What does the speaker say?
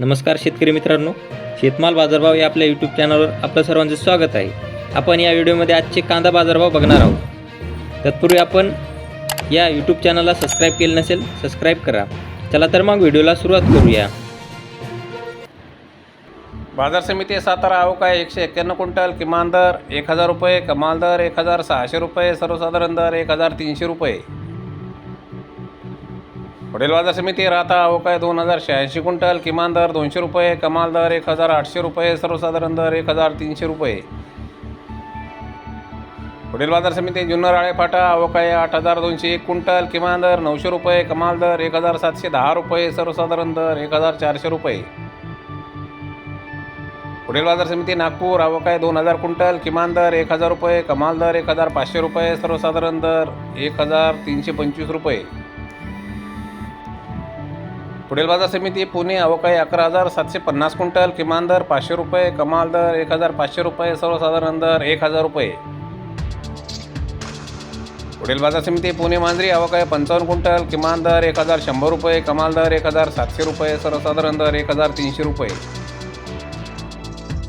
नमस्कार शेतकरी मित्रांनो. शेतमाल बाजारभाव या आपल्या यूट्यूब चॅनलवर आपलं सर्वांचं स्वागत आहे. आपण या व्हिडिओमध्ये आजचे कांदा बाजारभाव बघणार आहोत. तत्पूर्वी आपण या यूट्यूब चॅनलला सबस्क्राईब केलं नसेल सबस्क्राईब करा. चला तर मग व्हिडिओला सुरुवात करूया. बाजार समिती सातारा अवकाय एकशे एक्क्याण्णव क्विंटल किमान दर एक हजार रुपये कमाल दर एक हजार सहाशे रुपये सर्वसाधारण दर एक हजार तीनशे रुपये. पुढील बाजार समिती राहता अवकाय दोन हजार शहाऐंशी क्विंटल किमान दर दोनशे रुपये कमाल दर एक हजार आठशे रुपये सर्वसाधारण दर एक हजार तीनशे रुपये. पुढील बाजार समिती जुन्नर आळेफाटा अवकाय आठ हजार दोनशे एक क्विंटल किमान दर नऊशे रुपये कमाल दर एक हजार सातशे दहा रुपये सर्वसाधारण दर एक हजार चारशे रुपये. पुढील बाजार समिती नागपूर अवकाय दोन हजार क्विंटल किमान दर एक हजार रुपये कमाल दर एक हजार पाचशे रुपये सर्वसाधारण दर एक हजार तीनशे पंचवीस रुपये. पुढील बाजार समिती पुणे अवकाळी अकरा हजार सातशे पन्नास क्विंटल किमान दर पाचशे रुपये कमाल दर एक हजार पाचशे रुपये सर्वसाधारण दर एक हजार रुपये. पुढील बाजार समिती पुणे मांजरी अवकाळी पंचावन्न क्विंटल किमान दर एक हजार शंभर रुपये कमाल दर एक हजार सातशे रुपये सर्वसाधारण दर एक हजार तीनशे रुपये.